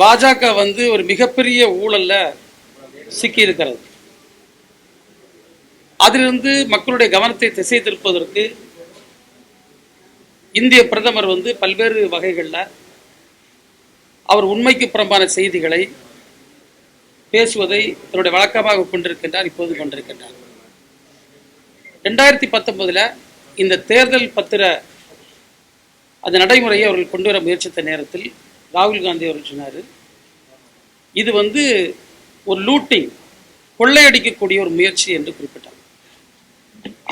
பாஜக வந்து ஒரு மிகப்பெரிய ஊழல்ல சிக்கி இருக்கிறது. அதிலிருந்து மக்களுடைய கவனத்தை திசை திருப்பதற்கு இந்திய பிரதமர் வந்து பல்வேறு வகைகளில் அவர் உண்மைக்கு புறம்பான செய்திகளை பேசுவதை தன்னுடைய வழக்கமாக கொண்டிருக்கின்றார் இப்போது கொண்டிருக்கின்றார். ரெண்டாயிரத்தி பத்தொன்பதுல இந்த தேர்தல் பத்திர அந்த நடைமுறையை அவர்கள் கொண்டு வர முயற்சித்த நேரத்தில் ராகுல் காந்தி அவர்கள் சொன்னார். இது வந்து ஒரு லூட்டிங் கொள்ளையடிக்கக்கூடிய ஒரு முயற்சி என்று குறிப்பிட்டார்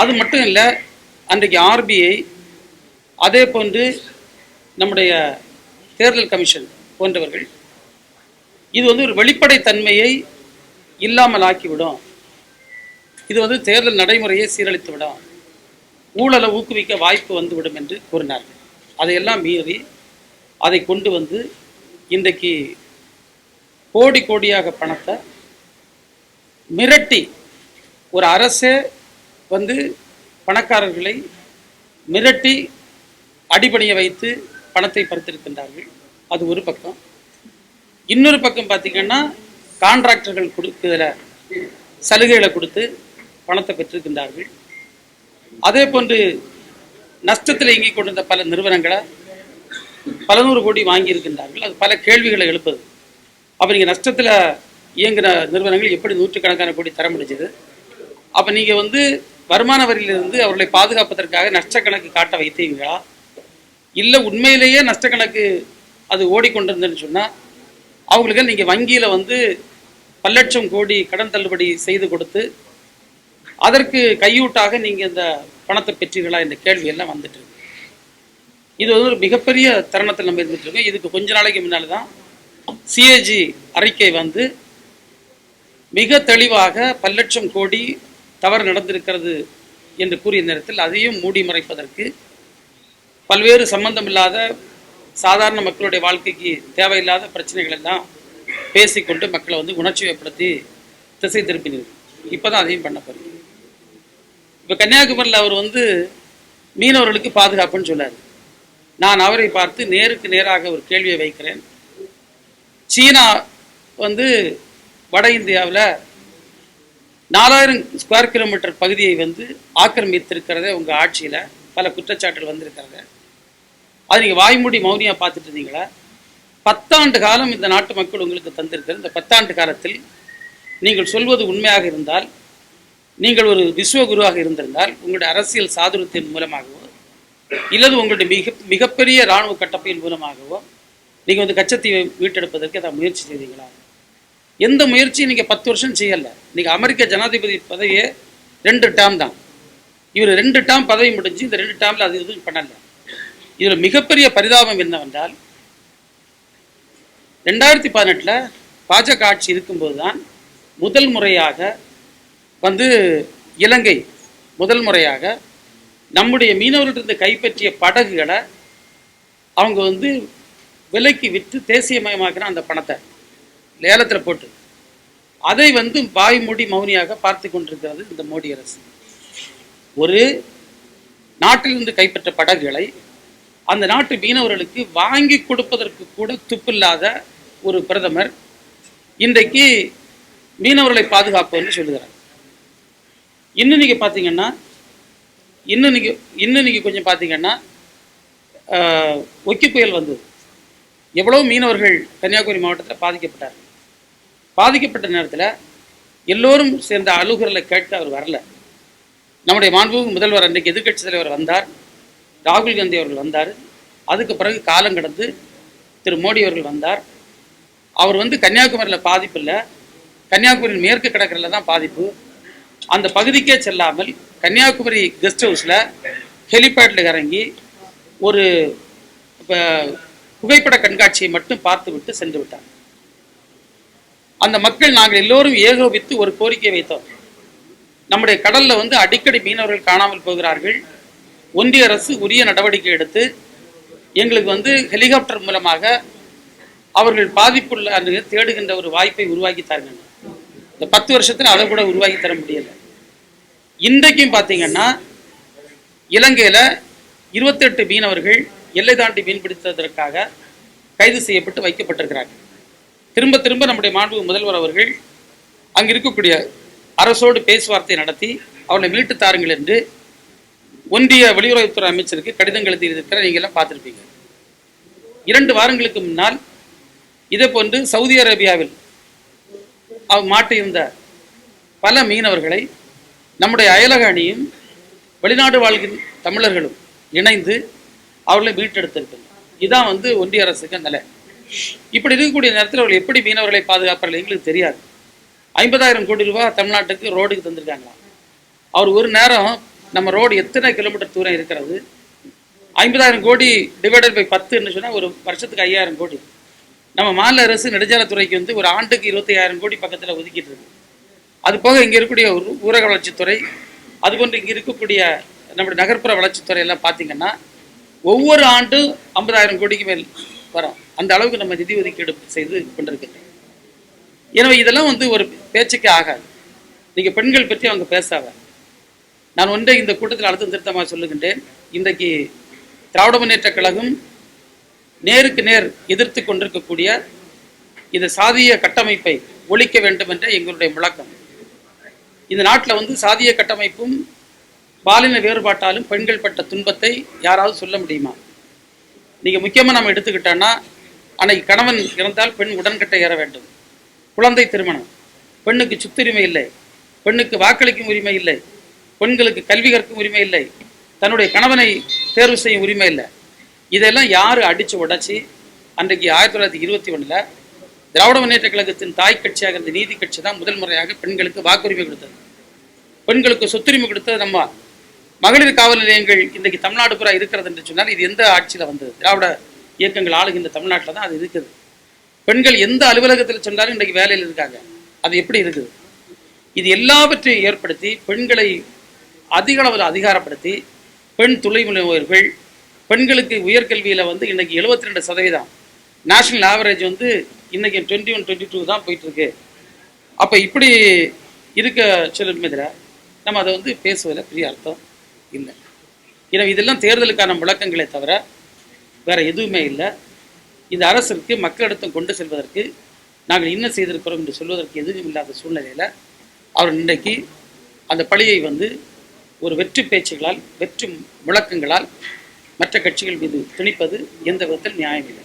அது மட்டும் இல்லை அன்றைக்கு ஆர்பிஐ அதே போன்று நம்முடைய தேர்தல் கமிஷன் போன்றவர்கள் இது வந்து ஒரு வெளிப்படைத்தன்மையை இல்லாமல் ஆக்கிவிடும். இது வந்து தேர்தல் நடைமுறையை சீரழித்து விடும் ஊழலை ஊக்குவிக்க வாய்ப்பு வந்துவிடும் என்று கூறினார்கள். அதையெல்லாம் மீறி அதை கொண்டு வந்து இன்றைக்கு கோடி கோடியாக பணத்தை மிரட்டி ஒரு அரசே வந்து பணக்காரர்களை மிரட்டி அடிபணிய வைத்து பணத்தை பறித்திருக்கின்றார்கள். அது ஒரு பக்கம். இன்னொரு பக்கம் பார்த்திங்கன்னா கான்ட்ராக்டர்கள் கொடுக்குற சலுகைகளை கொடுத்து பணத்தை பெற்றிருக்கின்றார்கள். அதே போன்று நஷ்டத்தில் இயங்கிக் கொண்டிருந்த பல நிறுவனங்களை பல நூறு கோடி வாங்கியிருக்கின்றார்கள். அது பல கேள்விகளை எழுப்புது. அப்போ நீங்கள் நஷ்டத்தில் இயங்குகிற நிறுவனங்கள் எப்படி நூற்றுக்கணக்கான கோடி தர முடிஞ்சது அப்போ நீங்கள் வந்து வருமான வரியிலிருந்து அவர்களை பாதுகாப்பதற்காக நஷ்டக்கணக்கு காட்ட வைத்தீங்களா இல்லை உண்மையிலேயே நஷ்டக்கணக்கு அது ஓடிக்கொண்டிருந்ததுன்னு சொன்னால் அவங்களுக்கு நீங்கள் வங்கியில் வந்து பல லட்சம் கோடி கடன் தள்ளுபடி செய்து கொடுத்து அதற்கு கையூட்டாக நீங்கள் இந்த பணத்தை பெற்றீர்களா? என்ற கேள்வி எல்லாம் வந்துட்டு இருக்கு. இது வந்து ஒரு மிகப்பெரிய தருணத்தில் நம்ம இருந்துட்டு இருக்கோம். இதுக்கு கொஞ்ச நாளைக்கு முன்னால் தான் சிஏஜி அறிக்கை வந்து மிக தெளிவாக பல லட்சம் கோடி தவறு நடந்திருக்கிறது என்று கூறிய நேரத்தில் அதையும் மூடி மறைப்பதற்கு பல்வேறு சம்பந்தமில்லாத சாதாரண மக்களுடைய வாழ்க்கைக்கு தேவையில்லாத பிரச்சனைகள் எல்லாம் பேசிக்கொண்டு மக்களை வந்து உணர்ச்சிவைப்படுத்தி திசை திருப்பினீர்கள் இப்போ தான் அதையும் பண்ண போறீங்க இப்போ கன்னியாகுமரியில் அவர் வந்து மீனவர்களுக்கு பாதுகாப்புன்னு சொன்னார். நான் அவரை பார்த்து நேருக்கு நேராக ஒரு கேள்வியை வைக்கிறேன். சீனா வந்து வட இந்தியாவில் நாலாயிரம் ஸ்கொயர் கிலோமீட்டர் பகுதியை வந்து ஆக்கிரமித்திருக்கிறதே உங்கள் ஆட்சியில் பல குற்றச்சாட்டுகள் வந்திருக்கிறத. அது நீங்கள் வாய்மூடி மௌனியாக பார்த்துட்டு இருந்தீங்களா? பத்தாண்டு காலம் இந்த நாட்டு மக்கள் உங்களுக்கு தந்திருக்கிற இந்த பத்தாண்டு காலத்தில் நீங்கள் சொல்வது உண்மையாக இருந்தால் நீங்கள் ஒரு விஸ்வகுருவாக இருந்திருந்தால் உங்களுடைய அரசியல் சாதுரத்தின் மூலமாகவோ இல்லது உங்களுடைய மிக மிகப்பெரிய இராணுவ கட்டப்பையின் மூலமாகவோ நீங்கள் வந்து கச்சத்தீவை மீட்டெடுப்பதற்கு அதை முயற்சி செய்தீங்களா? எந்த முயற்சியும் நீங்கள் பத்து வருஷம் செய்யலை. நீங்கள் அமெரிக்க ஜனாதிபதி பதவியே ரெண்டு டேம் தான். இவர் ரெண்டு டேம் பதவி முடிஞ்சு இந்த ரெண்டு டேமில் அது எதுவும் பண்ணலை. இதில் மிகப்பெரிய பரிதாபம் என்னவென்றால் ரெண்டாயிரத்தி பதினெட்டில் பாஜக ஆட்சி இருக்கும்போது தான் முதல் முறையாக வந்து இலங்கை முதல் முறையாக நம்முடைய மீனவர்களிருந்து கைப்பற்றிய படகுகளை அவங்க வந்து விலைக்கு விற்று தேசியமயமாக்கின அந்த பணத்தை லேலத்தில் போட்டு. அதை வந்து வாய் மௌனியாக பார்த்து கொண்டிருக்கிறது இந்த மோடி அரசு. ஒரு நாட்டிலிருந்து கைப்பற்ற படகுகளை அந்த நாட்டு மீனவர்களுக்கு வாங்கி கொடுப்பதற்கு கூட துப்பில்லாத ஒரு பிரதமர் இன்றைக்கு மீனவர்களை பாதுகாப்புன்னு சொல்லுகிறார். இன்னும் நீங்கள் பார்த்தீங்கன்னா இன்னும் நீங்கள் இன்னும் நீங்கள் கொஞ்சம் பார்த்தீங்கன்னா ஒக்கி புயல் வந்தது. எவ்வளோ மீனவர்கள் கன்னியாகுமரி மாவட்டத்தில் பாதிக்கப்பட்டார்கள் பாதிக்கப்பட்ட நேரத்தில் எல்லோரும் சேர்ந்த அலுவலர்களை கேட்க அவர் வரல. நம்முடைய மாண்புமிகு முதல்வர் அன்றைக்கு எதிர்கட்சி தலைவர் வந்தார். ராகுல் காந்தி அவர்கள் வந்தார். அதுக்கு பிறகு காலம் கடந்து திரு மோடி அவர்கள் வந்தார். அவர் வந்து கன்னியாகுமரியில் பாதிப்பு இல்லை. கன்னியாகுமரி மேற்கு கடற்கரையில் தான் பாதிப்பு. அந்த பகுதிக்கே செல்லாமல் கன்னியாகுமரி கெஸ்ட் ஹவுஸில் ஹெலிபேடில் இறங்கி ஒரு இப்போ புகைப்பட கண்காட்சியை மட்டும் பார்த்து விட்டு சென்று விட்டார். அந்த மக்கள் நாங்கள் எல்லோரும் ஏகோபித்து ஒரு கோரிக்கை வைத்தோம். நம்முடைய கடலில் வந்து அடிக்கடி மீனவர்கள் காணாமல் போகிறார்கள். ஒன்றிய அரசு உரிய நடவடிக்கை எடுத்து எங்களுக்கு வந்து ஹெலிகாப்டர் மூலமாக அவர்கள் பாதிப்புள்ள தேடுகின்ற ஒரு வாய்ப்பை உருவாக்கி தாருங்க இந்த பத்து வருஷத்தில் அதை கூட உருவாக்கி தர முடியலை. இன்றைக்கும் பார்த்தீங்கன்னா இலங்கையில் இருபத்தெட்டு மீனவர்கள் எல்லை தாண்டி மீன் பிடித்ததற்காக கைது செய்யப்பட்டு வைக்கப்பட்டிருக்கிறார்கள் திரும்ப திரும்ப நம்முடைய மாண்பு முதல்வர் அவர்கள் அங்கு இருக்கக்கூடிய அரசோடு பேச்சுவார்த்தை நடத்தி அவர்களை மீட்டு தாருங்கள் என்று ஒன்றிய வெளியுறவுத்துறை அமைச்சருக்கு கடிதம் எழுதியிருக்கிற நீங்க பார்த்துருப்பீங்க பார்த்திருப்பீங்க. இரண்டு வாரங்களுக்கு முன்னால் இதே போன்று சவுதி அரேபியாவில் மாட்டியிருந்த பல மீனவர்களை நம்முடைய அயலக அணியும் வெளிநாடு வாழ்கின்ற தமிழர்களும் இணைந்து அவர்களை மீட்டெடுத்திருக்கின்றனர் இதுதான் வந்து ஒன்றிய அரசுக்கு நிலை. இப்படி இருக்கக்கூடிய நேரத்தில் அவர்கள் எப்படி மீனவர்களை பாதுகாப்பார்கள் எங்களுக்கு தெரியாது. ஐம்பதாயிரம் கோடி ரூபாய் தமிழ்நாட்டுக்கு ரோடுக்கு தந்திருக்காங்களாம் அவர் ஒரு நேரம் நம்ம ரோடு எத்தனை கிலோமீட்டர் தூரம் இருக்கிறது? ஐம்பதாயிரம் கோடி டிவைடட் பை பத்துன்னு சொன்னால் ஒரு வருஷத்துக்கு ஐயாயிரம் கோடி. நம்ம மாநில அரசு நெடுஞ்சாலைத்துறைக்கு வந்து ஒரு ஆண்டுக்கு இருபத்தி ஐயாயிரம் கோடி பக்கத்தில் ஒதுக்கிட்டு இருக்கு. அது போக இங்கே இருக்கக்கூடிய ஊரக வளர்ச்சித்துறை அதுபோன்று இங்கே இருக்கக்கூடிய நம்முடைய நகர்ப்புற வளர்ச்சித்துறை எல்லாம் பார்த்தீங்கன்னா ஒவ்வொரு ஆண்டும் ஐம்பதாயிரம் கோடிக்கு மேல் வரும். அந்த அளவுக்கு நம்ம நிதி ஒதுக்கீடு செய்து கொண்டிருக்கின்றோம். எனவே இதெல்லாம் வந்து ஒரு பேச்சுக்கே ஆகாது. நீங்கள் பெண்கள் பற்றி அவங்க பேசாத. நான் ஒன்றை இந்த கூட்டத்தில் அழுத்தம் திருத்தமாக சொல்லுகின்றேன். இன்றைக்கு திராவிட முன்னேற்ற கழகம் நேருக்கு நேர் எதிர்த்து கொண்டிருக்கக்கூடிய இந்த சாதிய கட்டமைப்பை ஒழிக்க வேண்டும் என்ற எங்களுடைய முழக்கம். இந்த நாட்டில் வந்து சாதிய கட்டமைப்பும் பாலின வேறுபாட்டாலும் பெண்கள் பட்ட துன்பத்தை யாராவது சொல்ல முடியுமா? நீங்கள் முக்கியமாக நம்ம எடுத்துக்கிட்டோன்னா அன்னைக்கு கணவன் இறந்தால் பெண் உடன்கட்டை ஏற வேண்டும். குழந்தை திருமணம். பெண்ணுக்கு சுத்துரிமை இல்லை. பெண்ணுக்கு வாக்களிக்கும் உரிமை இல்லை. பெண்களுக்கு கல்வி கற்கும் உரிமை இல்லை. தன்னுடைய கணவனை தேர்வு செய்யும் உரிமை இல்லை. இதெல்லாம் யார் அடித்து உடச்சி? அன்றைக்கு ஆயிரத்தி தொள்ளாயிரத்தி இருபத்தி ஒன்றில் திராவிட முன்னேற்ற கழகத்தின் தாய் கட்சியாக இருந்த நீதி கட்சி தான் முதல் முறையாக பெண்களுக்கு வாக்குரிமை கொடுத்தது. பெண்களுக்கு சொத்துரிமை கொடுத்தது நம்ம மகளிர் காவல் நிலையங்கள் இன்றைக்கு தமிழ்நாடு புறா இருக்கிறது என்று சொன்னால் இது எந்த ஆட்சியில் வந்தது? திராவிட இயக்கங்கள் ஆளுகின்ற தமிழ்நாட்டில் தான் அது இருக்குது. பெண்கள் எந்த அலுவலகத்தில் சென்றாலும் இன்றைக்கு வேலையில் இருக்காங்க. அது எப்படி இருக்குது? இது எல்லாவற்றையும் ஏற்படுத்தி பெண்களை அதிக அளவில் அதிகாரப்படுத்தி பெண் தொழில் முனைவோர்கள் பெண்களுக்கு உயர்கல்வியில் வந்து இன்றைக்கி எழுபத்தி ரெண்டு சதவீதம். நேஷனல் ஆவரேஜ் வந்து இன்னைக்கு டுவெண்ட்டி ஒன் டுவெண்ட்டி டூ தான் போயிட்டு இருக்கு அப்போ இப்படி இருக்க சொல்லும் நம்ம அதை வந்து பேசுவதில் பெரிய அர்த்தம் இல்லை. எனவே இதெல்லாம் தேர்தலுக்கான முழக்கங்களே தவிர வேற எதுவுமே இல்லை. இந்த அரசிற்கு மக்களிடத்தும் கொண்டு செல்வதற்கு நாங்கள் என்ன செய்திருக்கிறோம் என்று சொல்வதற்கு எதுவும் இல்லாத சூழ்நிலையில் அவர் இன்றைக்கு அந்த பழியை வந்து ஒரு வெற்றி பேச்சுகளால் வெற்றி முழக்கங்களால் மற்ற கட்சிகள் மீது திணிப்பது எந்த விதத்தில் நியாயமில்லை.